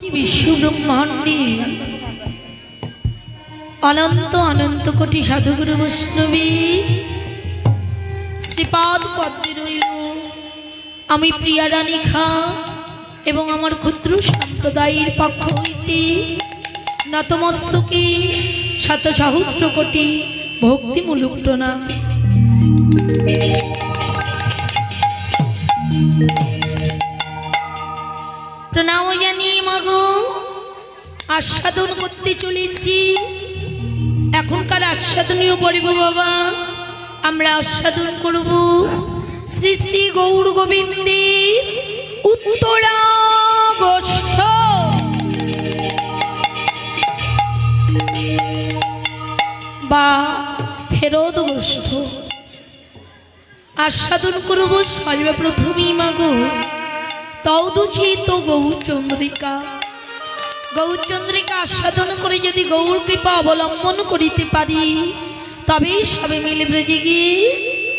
বিশ্ব অনন্ত অনন্ত কোটি সাধুগুরু বৈষ্ণবী, শ্রীপাদ পদ্মে রইল। আমি প্রিয়া রানী খা এবং আমার ক্ষুদ্র সম্প্রদায়ের পক্ষ হইতে নতমস্তকে শত সহস্র কোটি ভক্তিমূলক প্রণাম। আস্বাদন করতে চলেছি। এখনকার আস্বাদনীয় পড়ব বাবা, আমরা আস্বাদন করব শ্রী শ্রী গৌর গোবিন্দের উত্তরা বা ফেরত গোষ্ঠ আস্বাদন করব সর্বপ্রথমেই মাগো তৌদুচিত গৌরচন্দ্রিকা গৌরচন্দ্রিকা আস্বাদন করে যদি গৌর কৃপা অবলম্বন করিতে পারি, তবেই সবে মিলে ব্রজে গিয়ে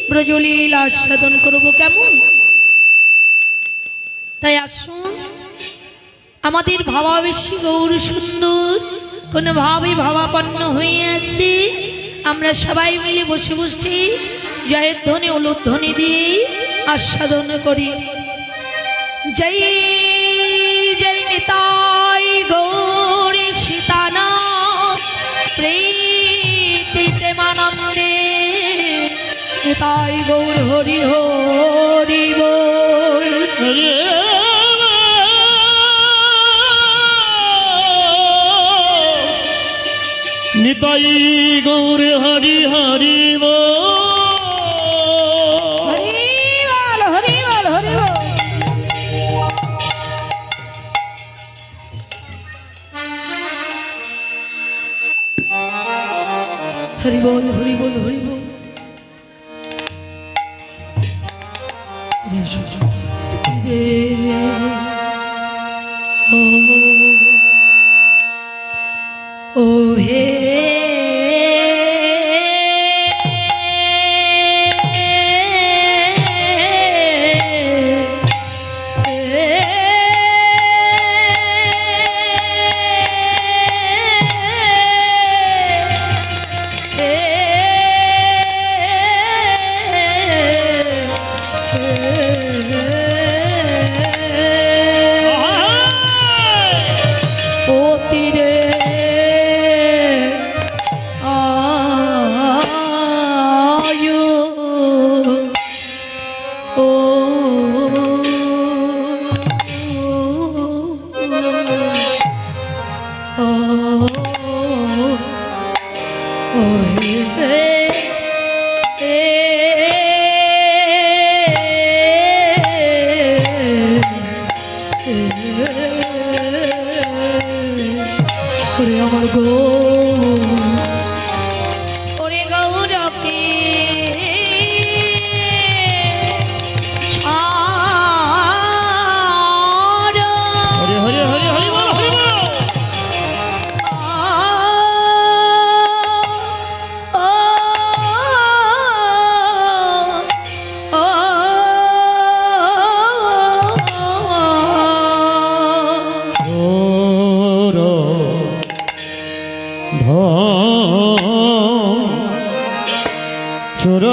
ব্রজলীল আস্বাদন করব। কেমন? তাই আসুন, আমাদের ভাবাবেশী গৌর সুন্দর, কোনো ভাবে ভাবাপন্ন হয়ে আছে। আমরা সবাই মিলে বসে বসে জয়ের ধ্বনি, উলুধ্বনি দিয়ে আস্বাদন করি। জয় জয় নিতাই গৌরী সীতানা প্রীতি প্রেমানন্দে নিতাই গৌর হরি হরি বল। নিতাই গৌর হরি হরি হরি বল হরি বল হরি বল রে। ও তীরে আয়ু। ও। আমার গো।